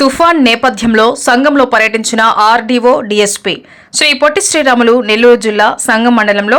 తుఫాన్ నేపథ్యంలో సంఘంలో పర్యటించిన ఆర్డీఓ డీఎస్పీ శ్రీ పొట్టి శ్రీరాములు నెల్లూరు జిల్లా సంఘం మండలంలో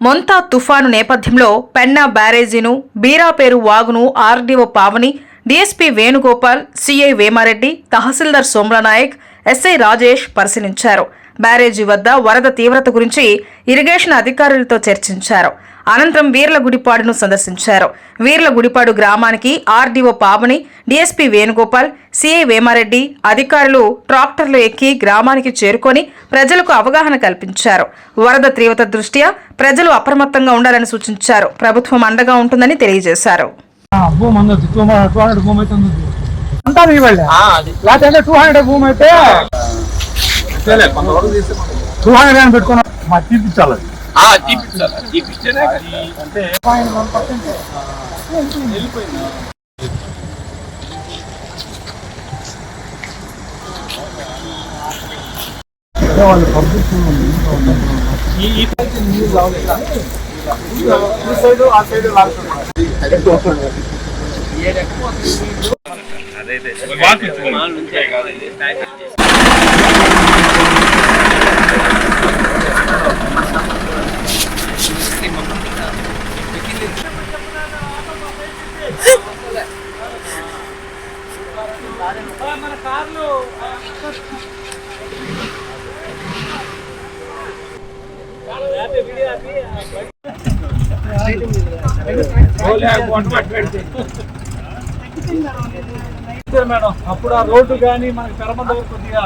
మొంతా తుఫాను నేపథ్యంలో పెన్నా బ్యారేజీను బీరాపేరు వాగును RDO Pavani DSP Venugopal CI Vemareddy tahsildar Somranayak SI Rajesh పరిశీలించారు. బ్యారేజీ వద్ద వరద తీవ్రత గురించి ఇరిగేషన్ అధికారులతో చర్చించారు. అనంతరం వీర్ల గుడిపాడును సందర్శించారు. వీర్ల గుడిపాడు గ్రామానికి RDO Pavani DSP Venugopal CI Vemareddy అధికారులు ట్రాక్టర్లు ఎక్కి గ్రామానికి చేరుకొని ప్రజలకు అవగాహన కల్పించారు. వరద తీవ్రత దృష్ట్యా ప్రజలు అప్రమత్తంగా ఉండాలని సూచించారు. ప్రభుత్వం అండగా ఉంటుందని తెలియజేశారు. ఆ, భూమి అందదు టూ టూ హండ్రెడ్ మేడం అప్పుడు ఆ రోడ్డు కానీ మనకి పెరమంద కొద్దిగా